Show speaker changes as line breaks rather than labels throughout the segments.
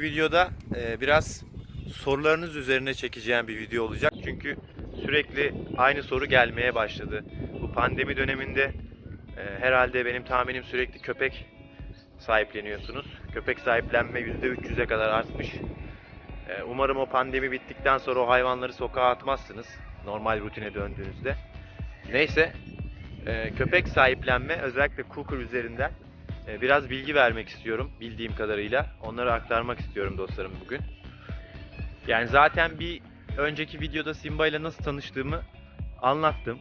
bugünkü videoda e, biraz sorularınız üzerine çekeceğim bir video olacak. Çünkü sürekli aynı soru gelmeye başladı. Bu pandemi döneminde e, herhalde benim tahminim sürekli köpek sahipleniyorsunuz. Köpek sahiplenme %300'e kadar artmış. E, umarım o pandemi bittikten sonra o hayvanları sokağa atmazsınız. Normal rutine döndüğünüzde. Neyse, e, köpek sahiplenme özellikle Cooker üzerinden biraz bilgi vermek istiyorum bildiğim kadarıyla. Onları aktarmak istiyorum dostlarım bugün. Yani zaten bir önceki videoda Simba ile nasıl tanıştığımı anlattım.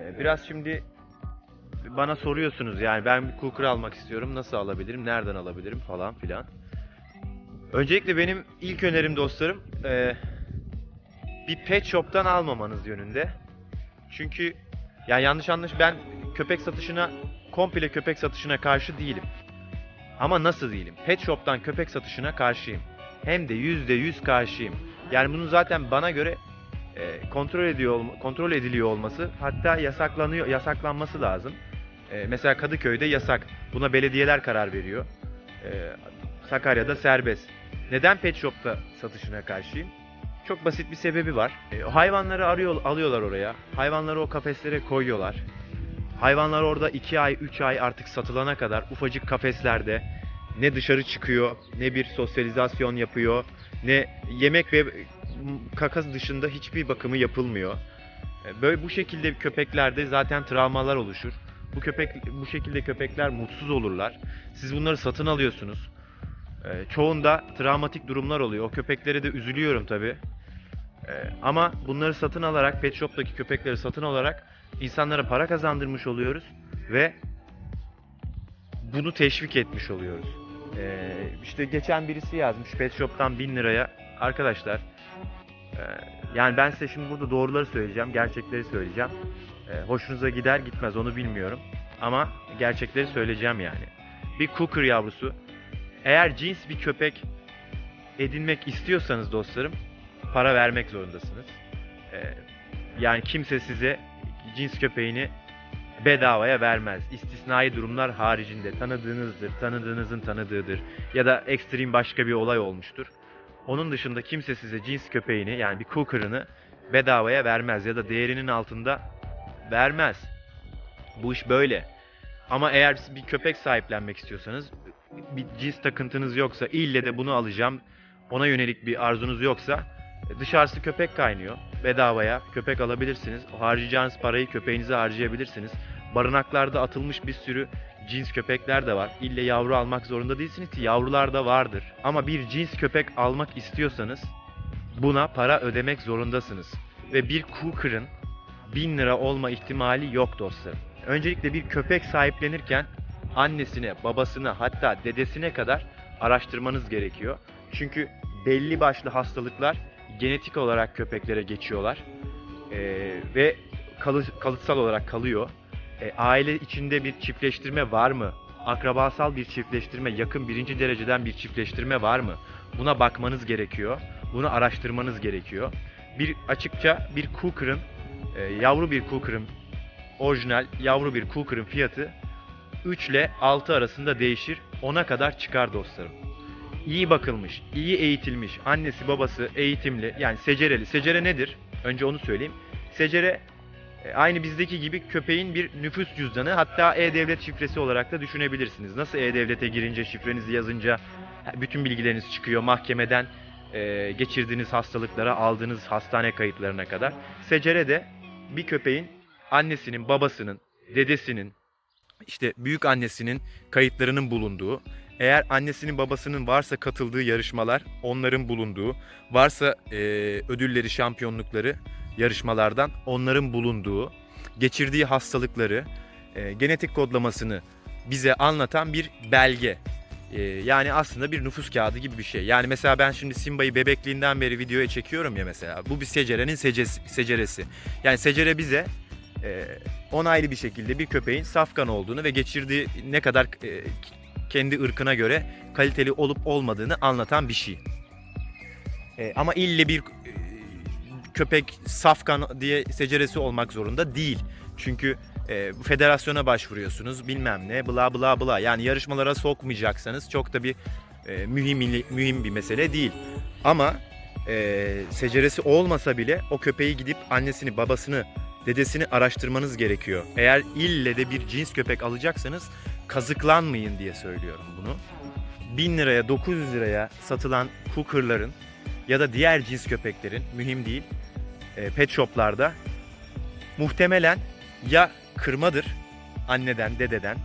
E, biraz şimdi bana soruyorsunuz yani ben bir Cooker almak istiyorum. Nasıl alabilirim? Nereden alabilirim? Falan filan. Öncelikle benim ilk önerim dostlarım e, bir pet shop'tan almamanız yönünde. Çünkü yani yanlış anlaş ben köpek satışına komple köpek satışına karşı değilim. Ama nasıl değilim? Pet shop'tan köpek satışına karşıyım. Hem de yüzde yüz karşıyım. Yani bunun zaten bana göre e, kontrol ediyor kontrol ediliyor olması hatta yasaklanıyor yasaklanması lazım. E, mesela Kadıköy'de yasak. Buna belediyeler karar veriyor. E, Sakarya'da serbest. Neden pet shop'ta satışına karşıyım? Çok basit bir sebebi var. E, hayvanları arıyor, alıyorlar oraya. Hayvanları o kafeslere koyuyorlar. Hayvanlar orada 2 ay, 3 ay artık satılana kadar ufacık kafeslerde ne dışarı çıkıyor, ne bir sosyalizasyon yapıyor, ne yemek ve kakası dışında hiçbir bakımı yapılmıyor. E, Böyle bu şekilde köpeklerde zaten travmalar oluşur. Bu köpek bu şekilde köpekler mutsuz olurlar. Siz bunları satın alıyorsunuz. E, Çoğunda travmatik durumlar oluyor. O köpeklere de üzülüyorum tabi. Ama bunları satın alarak, pet shop'taki köpekleri satın alarak insanlara para kazandırmış oluyoruz ve bunu teşvik etmiş oluyoruz. Ee, işte geçen birisi yazmış Pet Shop'tan 1000 liraya. Arkadaşlar e, yani ben size şimdi burada doğruları söyleyeceğim, gerçekleri söyleyeceğim. E, hoşunuza gider gitmez onu bilmiyorum. Ama gerçekleri söyleyeceğim yani. Bir Cooker yavrusu eğer cins bir köpek edinmek istiyorsanız dostlarım para vermek zorundasınız. E, yani kimse size cins köpeğini bedavaya vermez. İstisnai durumlar haricinde tanıdığınızdır, tanıdığınızın tanıdığıdır ya da ekstrem başka bir olay olmuştur. Onun dışında kimse size cins köpeğini yani bir cooker'ını bedavaya vermez ya da değerinin altında vermez. Bu iş böyle. Ama eğer bir köpek sahiplenmek istiyorsanız bir cins takıntınız yoksa ille de bunu alacağım ona yönelik bir arzunuz yoksa dışarısı köpek kaynıyor. Bedavaya köpek alabilirsiniz. Harcayacağınız parayı köpeğinize harcayabilirsiniz. Barınaklarda atılmış bir sürü cins köpekler de var. İlle yavru almak zorunda değilsiniz ki yavrular da vardır. Ama bir cins köpek almak istiyorsanız buna para ödemek zorundasınız. Ve bir Cooker'ın 1000 lira olma ihtimali yok dostlarım. Öncelikle bir köpek sahiplenirken annesine, babasına hatta dedesine kadar araştırmanız gerekiyor. Çünkü belli başlı hastalıklar genetik olarak köpeklere geçiyorlar. Ee, ve kalı- kalıtsal olarak kalıyor. E, aile içinde bir çiftleştirme var mı? Akrabasal bir çiftleştirme, yakın birinci dereceden bir çiftleştirme var mı? Buna bakmanız gerekiyor. Bunu araştırmanız gerekiyor. Bir açıkça bir Cooker'ın, e, yavru bir Cooker'ın, orijinal yavru bir Cooker'ın fiyatı 3 ile 6 arasında değişir. 10'a kadar çıkar dostlarım. İyi bakılmış, iyi eğitilmiş, annesi babası eğitimli, yani secereli. Secere nedir? Önce onu söyleyeyim. Secere e, Aynı bizdeki gibi köpeğin bir nüfus cüzdanı hatta e-devlet şifresi olarak da düşünebilirsiniz. Nasıl e-devlete girince şifrenizi yazınca bütün bilgileriniz çıkıyor mahkemeden e, geçirdiğiniz hastalıklara aldığınız hastane kayıtlarına kadar. Secere de bir köpeğin annesinin, babasının, dedesinin, işte büyük annesinin kayıtlarının bulunduğu, eğer annesinin babasının varsa katıldığı yarışmalar onların bulunduğu, varsa e, ödülleri, şampiyonlukları yarışmalardan onların bulunduğu, geçirdiği hastalıkları, e, genetik kodlamasını bize anlatan bir belge. E, yani aslında bir nüfus kağıdı gibi bir şey. Yani mesela ben şimdi Simba'yı bebekliğinden beri videoya çekiyorum ya mesela. Bu bir secerenin secesi, seceresi. Yani secere bize e, onaylı bir şekilde bir köpeğin safkan olduğunu ve geçirdiği ne kadar kendi ırkına göre kaliteli olup olmadığını anlatan bir şey. E, ama ille bir e, köpek safkan diye seceresi olmak zorunda değil. Çünkü e, federasyona başvuruyorsunuz bilmem ne bla bla bla. Yani yarışmalara sokmayacaksanız çok da bir e, mühim mühim bir mesele değil. Ama e, seceresi olmasa bile o köpeği gidip annesini, babasını, dedesini araştırmanız gerekiyor. Eğer ille de bir cins köpek alacaksanız kazıklanmayın diye söylüyorum bunu. 1000 liraya 900 liraya satılan cookerların ya da diğer cins köpeklerin mühim değil e, pet shoplarda muhtemelen ya kırmadır anneden dededen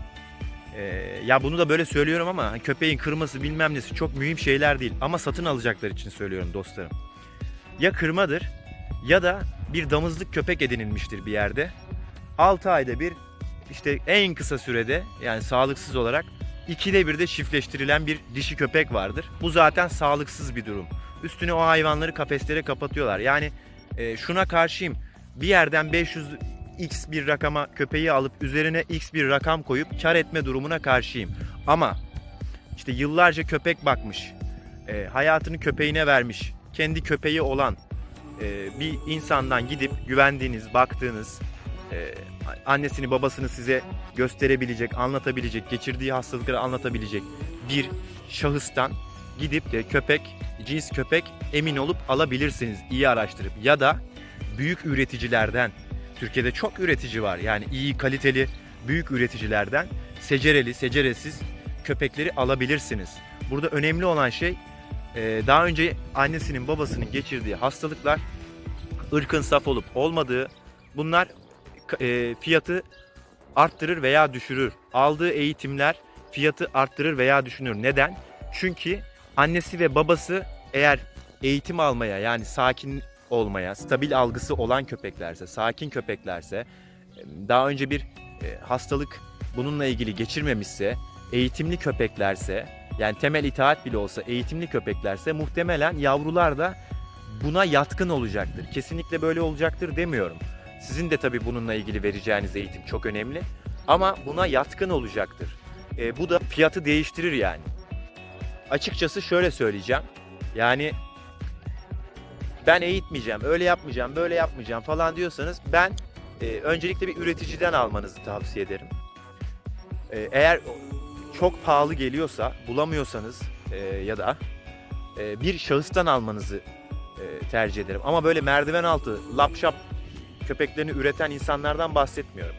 e, ya bunu da böyle söylüyorum ama hani köpeğin kırması bilmem nesi çok mühim şeyler değil ama satın alacaklar için söylüyorum dostlarım. Ya kırmadır ya da bir damızlık köpek edinilmiştir bir yerde. 6 ayda bir işte en kısa sürede yani sağlıksız olarak ikide bir de çiftleştirilen bir dişi köpek vardır. Bu zaten sağlıksız bir durum. Üstüne o hayvanları kafeslere kapatıyorlar. Yani e, şuna karşıyım. Bir yerden 500 x bir rakama köpeği alıp üzerine x bir rakam koyup kar etme durumuna karşıyım. Ama işte yıllarca köpek bakmış, e, hayatını köpeğine vermiş, kendi köpeği olan e, bir insandan gidip güvendiğiniz, baktığınız, e, annesini babasını size gösterebilecek, anlatabilecek, geçirdiği hastalıkları anlatabilecek bir şahıstan gidip de köpek, cins köpek emin olup alabilirsiniz iyi araştırıp ya da büyük üreticilerden Türkiye'de çok üretici var. Yani iyi kaliteli büyük üreticilerden secereli, seceresiz köpekleri alabilirsiniz. Burada önemli olan şey e, daha önce annesinin babasının geçirdiği hastalıklar ırkın saf olup olmadığı bunlar e, fiyatı arttırır veya düşürür. Aldığı eğitimler fiyatı arttırır veya düşürür. Neden? Çünkü annesi ve babası eğer eğitim almaya yani sakin olmaya, stabil algısı olan köpeklerse, sakin köpeklerse, daha önce bir e, hastalık bununla ilgili geçirmemişse, eğitimli köpeklerse, yani temel itaat bile olsa eğitimli köpeklerse muhtemelen yavrular da buna yatkın olacaktır. Kesinlikle böyle olacaktır demiyorum. Sizin de tabii bununla ilgili vereceğiniz eğitim çok önemli. Ama buna yatkın olacaktır. E, bu da fiyatı değiştirir yani. Açıkçası şöyle söyleyeceğim. Yani ben eğitmeyeceğim, öyle yapmayacağım, böyle yapmayacağım falan diyorsanız ben e, öncelikle bir üreticiden almanızı tavsiye ederim. E, eğer çok pahalı geliyorsa, bulamıyorsanız e, ya da e, bir şahıstan almanızı e, tercih ederim. Ama böyle merdiven altı, lapşap köpeklerini üreten insanlardan bahsetmiyorum.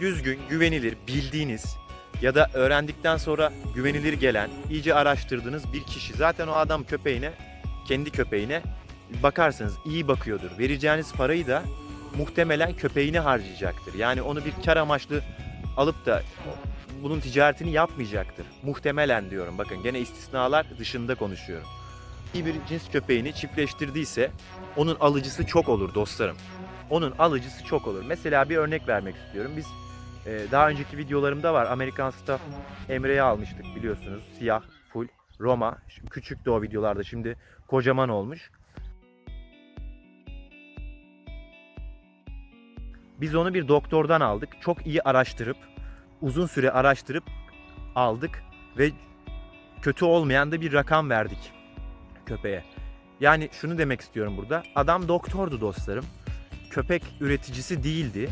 Düzgün, güvenilir, bildiğiniz ya da öğrendikten sonra güvenilir gelen, iyice araştırdığınız bir kişi. Zaten o adam köpeğine, kendi köpeğine bakarsanız iyi bakıyordur. Vereceğiniz parayı da muhtemelen köpeğine harcayacaktır. Yani onu bir kar amaçlı alıp da bunun ticaretini yapmayacaktır. Muhtemelen diyorum. Bakın gene istisnalar dışında konuşuyorum. İyi bir cins köpeğini çiftleştirdiyse onun alıcısı çok olur dostlarım. Onun alıcısı çok olur. Mesela bir örnek vermek istiyorum. Biz e, daha önceki videolarımda var. Amerikan Staff Emre'yi almıştık biliyorsunuz. Siyah, full, Roma. Şimdi küçüktü o videolarda. Şimdi kocaman olmuş. Biz onu bir doktordan aldık. Çok iyi araştırıp, uzun süre araştırıp aldık ve kötü olmayan da bir rakam verdik köpeğe. Yani şunu demek istiyorum burada. Adam doktordu dostlarım. Köpek üreticisi değildi.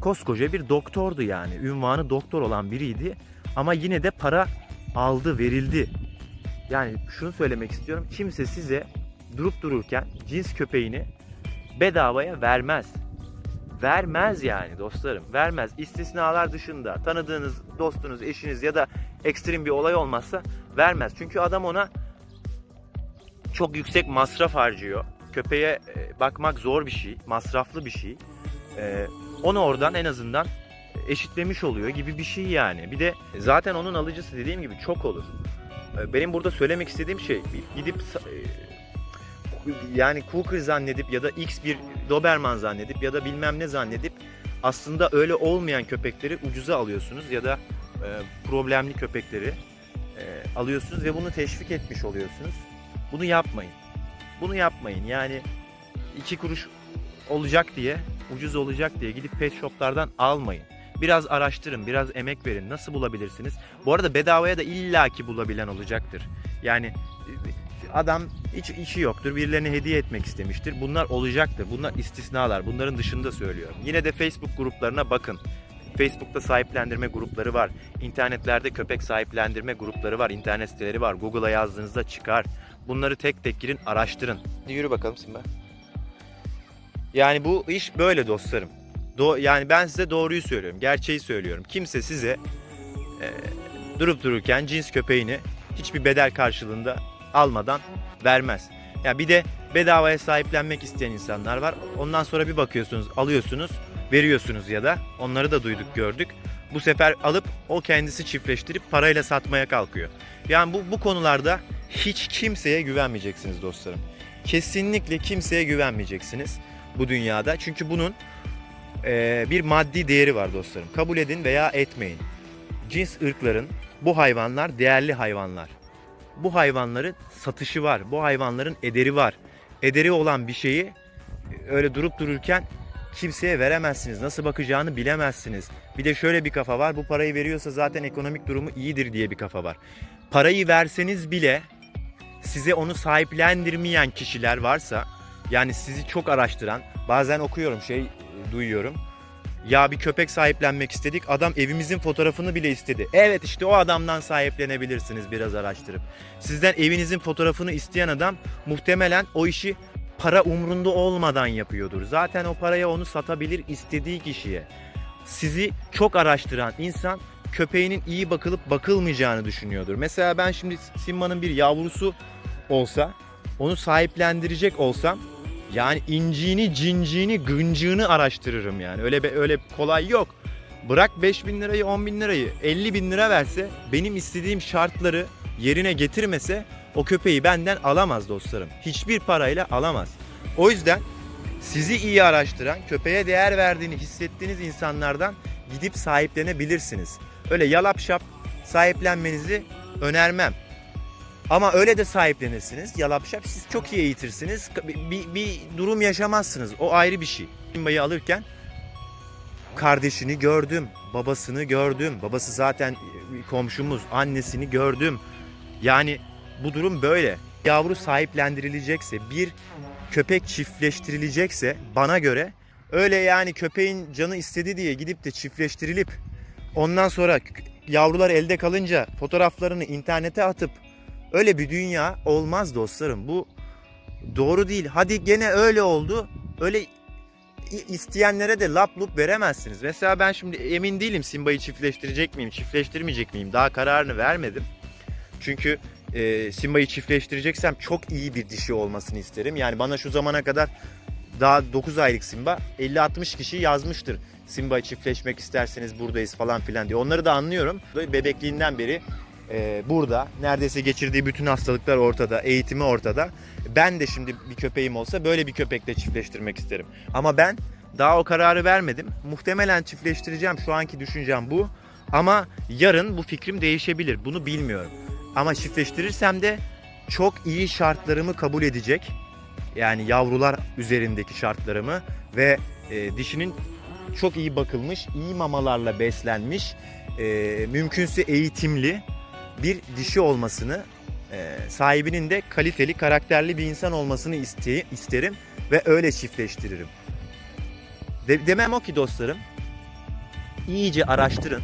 Koskoca bir doktordu yani. Ünvanı doktor olan biriydi. Ama yine de para aldı, verildi. Yani şunu söylemek istiyorum. Kimse size durup dururken cins köpeğini bedavaya vermez vermez yani dostlarım. Vermez. İstisnalar dışında tanıdığınız dostunuz, eşiniz ya da ekstrem bir olay olmazsa vermez. Çünkü adam ona çok yüksek masraf harcıyor. Köpeğe e, bakmak zor bir şey, masraflı bir şey. E, onu oradan en azından eşitlemiş oluyor gibi bir şey yani. Bir de zaten onun alıcısı dediğim gibi çok olur. E, benim burada söylemek istediğim şey gidip yani Cooker zannedip ya da X bir Doberman zannedip ya da bilmem ne zannedip aslında öyle olmayan köpekleri ucuza alıyorsunuz ya da problemli köpekleri alıyorsunuz ve bunu teşvik etmiş oluyorsunuz. Bunu yapmayın. Bunu yapmayın. Yani iki kuruş olacak diye, ucuz olacak diye gidip pet shoplardan almayın. Biraz araştırın, biraz emek verin. Nasıl bulabilirsiniz? Bu arada bedavaya da illaki bulabilen olacaktır. Yani adam hiç işi yoktur. Birilerine hediye etmek istemiştir. Bunlar olacaktır. Bunlar istisnalar. Bunların dışında söylüyorum. Yine de Facebook gruplarına bakın. Facebook'ta sahiplendirme grupları var. İnternetlerde köpek sahiplendirme grupları var. İnternet siteleri var. Google'a yazdığınızda çıkar. Bunları tek tek girin, araştırın. Yürü bakalım Simba. Yani bu iş böyle dostlarım. Do- yani ben size doğruyu söylüyorum. Gerçeği söylüyorum. Kimse size e, durup dururken cins köpeğini hiçbir bedel karşılığında almadan vermez. Ya bir de bedavaya sahiplenmek isteyen insanlar var. Ondan sonra bir bakıyorsunuz, alıyorsunuz, veriyorsunuz ya da onları da duyduk, gördük. Bu sefer alıp o kendisi çiftleştirip parayla satmaya kalkıyor. Yani bu bu konularda hiç kimseye güvenmeyeceksiniz dostlarım. Kesinlikle kimseye güvenmeyeceksiniz bu dünyada. Çünkü bunun eee, bir maddi değeri var dostlarım. Kabul edin veya etmeyin. Cins ırkların bu hayvanlar değerli hayvanlar. Bu hayvanların satışı var. Bu hayvanların ederi var. Ederi olan bir şeyi e, öyle durup dururken kimseye veremezsiniz. Nasıl bakacağını bilemezsiniz. Bir de şöyle bir kafa var. Bu parayı veriyorsa zaten ekonomik durumu iyidir diye bir kafa var. Parayı verseniz bile size onu sahiplendirmeyen kişiler varsa yani sizi çok araştıran bazen okuyorum şey duyuyorum. Ya bir köpek sahiplenmek istedik. Adam evimizin fotoğrafını bile istedi. Evet işte o adamdan sahiplenebilirsiniz biraz araştırıp. Sizden evinizin fotoğrafını isteyen adam muhtemelen o işi para umrunda olmadan yapıyordur. Zaten o paraya onu satabilir istediği kişiye. Sizi çok araştıran insan köpeğinin iyi bakılıp bakılmayacağını düşünüyordur. Mesela ben şimdi Simba'nın bir yavrusu olsa, onu sahiplendirecek olsam yani inciğini, cinciğini, gıncığını araştırırım yani. Öyle be- öyle kolay yok. Bırak 5 bin lirayı, 10 bin lirayı, 50 bin lira verse, benim istediğim şartları yerine getirmese o köpeği benden alamaz dostlarım. Hiçbir parayla alamaz. O yüzden sizi iyi araştıran, köpeğe değer verdiğini hissettiğiniz insanlardan gidip sahiplenebilirsiniz. Öyle yalap şap sahiplenmenizi önermem. Ama öyle de sahiplenirsiniz. Yalap şap siz çok iyi eğitirsiniz. Bir, bir, durum yaşamazsınız. O ayrı bir şey. Simba'yı alırken kardeşini gördüm. Babasını gördüm. Babası zaten komşumuz. Annesini gördüm. Yani bu durum böyle. Yavru sahiplendirilecekse, bir köpek çiftleştirilecekse bana göre öyle yani köpeğin canı istedi diye gidip de çiftleştirilip ondan sonra yavrular elde kalınca fotoğraflarını internete atıp öyle bir dünya olmaz dostlarım. Bu doğru değil. Hadi gene öyle oldu. Öyle isteyenlere de lap lup veremezsiniz. Mesela ben şimdi emin değilim Simba'yı çiftleştirecek miyim, çiftleştirmeyecek miyim? Daha kararını vermedim. Çünkü e, Simba'yı çiftleştireceksem çok iyi bir dişi olmasını isterim. Yani bana şu zamana kadar daha 9 aylık Simba 50-60 kişi yazmıştır. Simba çiftleşmek isterseniz buradayız falan filan diye. Onları da anlıyorum. Bebekliğinden beri e, burada. Neredeyse geçirdiği bütün hastalıklar ortada, eğitimi ortada. Ben de şimdi bir köpeğim olsa böyle bir köpekle çiftleştirmek isterim. Ama ben daha o kararı vermedim. Muhtemelen çiftleştireceğim. Şu anki düşüncem bu. Ama yarın bu fikrim değişebilir. Bunu bilmiyorum. Ama çiftleştirirsem de çok iyi şartlarımı kabul edecek. Yani yavrular üzerindeki şartlarımı ve e, dişinin çok iyi bakılmış, iyi mamalarla beslenmiş, e, mümkünse eğitimli bir dişi olmasını, e, sahibinin de kaliteli, karakterli bir insan olmasını iste- isterim ve öyle çiftleştiririm. De- demem o ki dostlarım, iyice araştırın.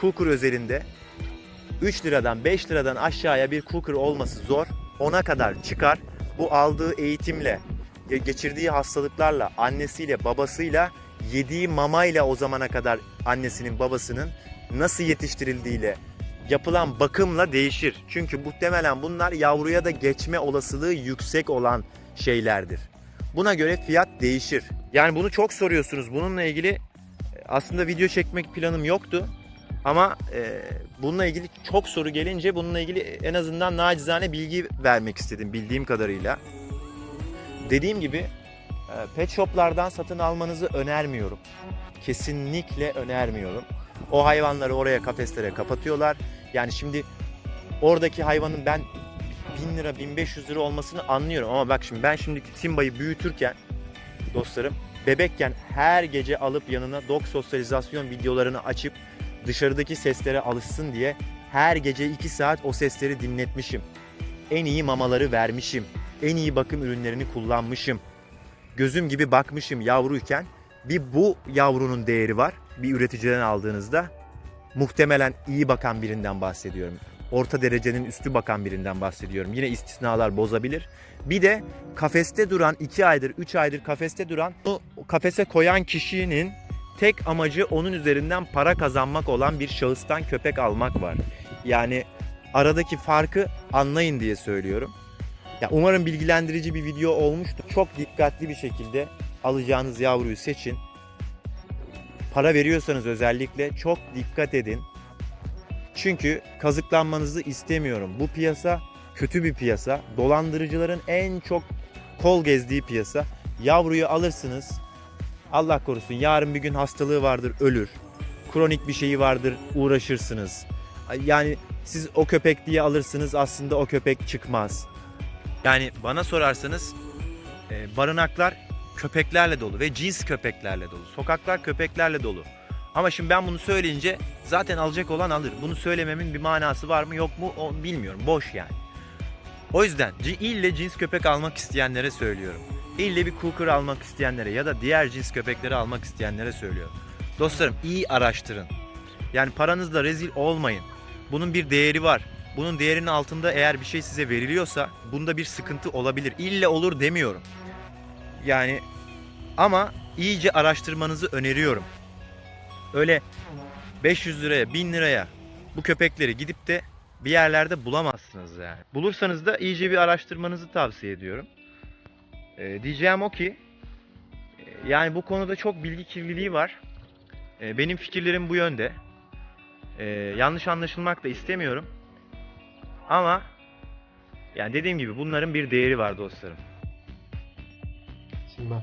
Kukur özelinde 3 liradan 5 liradan aşağıya bir cooker olması zor. Ona kadar çıkar. Bu aldığı eğitimle, ge- geçirdiği hastalıklarla, annesiyle, babasıyla, yediği mamayla o zamana kadar annesinin, babasının nasıl yetiştirildiğiyle, yapılan bakımla değişir. Çünkü muhtemelen bunlar yavruya da geçme olasılığı yüksek olan şeylerdir. Buna göre fiyat değişir. Yani bunu çok soruyorsunuz. Bununla ilgili e, aslında video çekmek planım yoktu. Ama e, bununla ilgili çok soru gelince bununla ilgili en azından nacizane bilgi vermek istedim bildiğim kadarıyla. Dediğim gibi e, pet shoplardan satın almanızı önermiyorum. Kesinlikle önermiyorum. O hayvanları oraya kafeslere kapatıyorlar. Yani şimdi oradaki hayvanın ben 1000 lira 1500 lira olmasını anlıyorum ama bak şimdi ben şimdi Simba'yı büyütürken dostlarım bebekken her gece alıp yanına dog sosyalizasyon videolarını açıp dışarıdaki seslere alışsın diye her gece 2 saat o sesleri dinletmişim. En iyi mamaları vermişim. En iyi bakım ürünlerini kullanmışım. Gözüm gibi bakmışım yavruyken. Bir bu yavrunun değeri var. bir üreticiden aldığınızda muhtemelen iyi bakan birinden bahsediyorum. Orta derecenin üstü bakan birinden bahsediyorum. Yine istisnalar bozabilir. Bir de kafeste duran 2 aydır 3 aydır kafeste duran o kafese koyan kişinin tek amacı onun üzerinden para kazanmak olan bir şahıstan köpek almak var. Yani aradaki farkı anlayın diye söylüyorum. Ya umarım bilgilendirici bir video olmuştur. Çok dikkatli bir şekilde alacağınız yavruyu seçin. Para veriyorsanız özellikle çok dikkat edin. Çünkü kazıklanmanızı istemiyorum. Bu piyasa kötü bir piyasa. Dolandırıcıların en çok kol gezdiği piyasa. Yavruyu alırsınız. Allah korusun yarın bir gün hastalığı vardır ölür. Kronik bir şeyi vardır uğraşırsınız. Yani siz o köpek diye alırsınız aslında o köpek çıkmaz. Yani bana sorarsanız e, barınaklar köpeklerle dolu ve cins köpeklerle dolu. Sokaklar köpeklerle dolu. Ama şimdi ben bunu söyleyince zaten alacak olan alır. Bunu söylememin bir manası var mı yok mu o bilmiyorum. Boş yani. O yüzden ille cins köpek almak isteyenlere söylüyorum. İlle bir cooker almak isteyenlere ya da diğer cins köpekleri almak isteyenlere söylüyorum. Dostlarım iyi araştırın. Yani paranızla rezil olmayın. Bunun bir değeri var. Bunun değerinin altında eğer bir şey size veriliyorsa bunda bir sıkıntı olabilir. İlle olur demiyorum. Yani ama iyice araştırmanızı öneriyorum. Öyle 500 liraya, 1000 liraya bu köpekleri gidip de bir yerlerde bulamazsınız yani. Bulursanız da iyice bir araştırmanızı tavsiye ediyorum. Ee, diyeceğim o ki e, yani bu konuda çok bilgi kirliliği var. Ee, benim fikirlerim bu yönde. Ee, yanlış anlaşılmak da istemiyorum. Ama yani dediğim gibi bunların bir değeri var dostlarım.
Simba.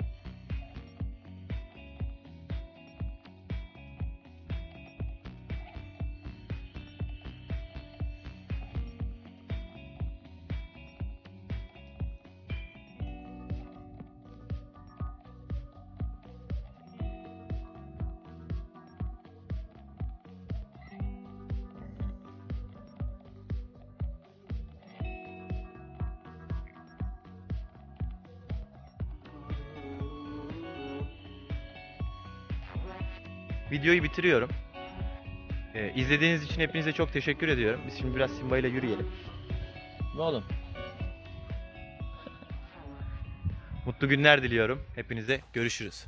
Videoyu bitiriyorum. Ee, izlediğiniz için hepinize çok teşekkür ediyorum. Biz şimdi biraz Simba ile yürüyelim. Ne oğlum? Mutlu günler diliyorum. Hepinize görüşürüz.